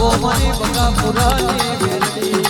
આવો મારી પુરાની મેલડી.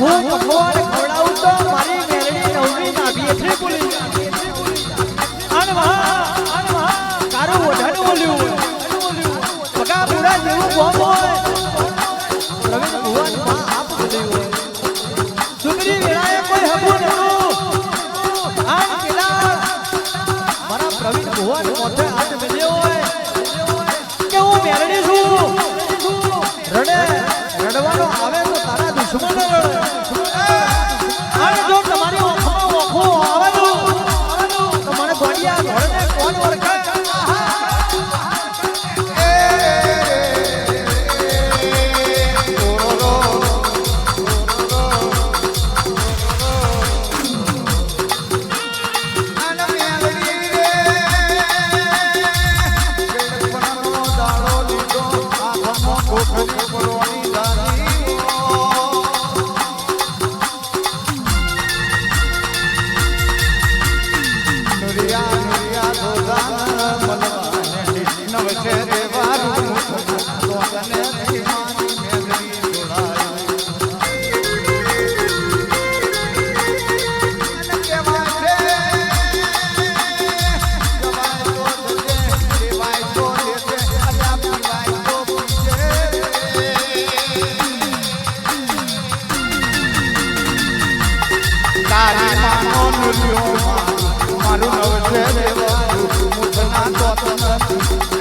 હું પકવાન ખવડાવું તો મારી મેલડી નવરી નાભી એટલી બોલી જાય વાહ અને વાહ તારું ઓઢાનું બોલ્યું પગા પૂરા જેવું કોમ હોય પ્રવીણ ભુવનમાં આપ બોલ્યું હોય સુગરી વેળાએ કોઈ હબું નહોતું. આમ પેલા મારા પ્રવીણ ભુવન મોઢે હાથ મેલ્યો હોય કે હું મેરડી છું. રડે, રડવાનો આવે તો તારા દુશ્મનો મારું નવ છે દેવાનું મુઠ ના તોત નથી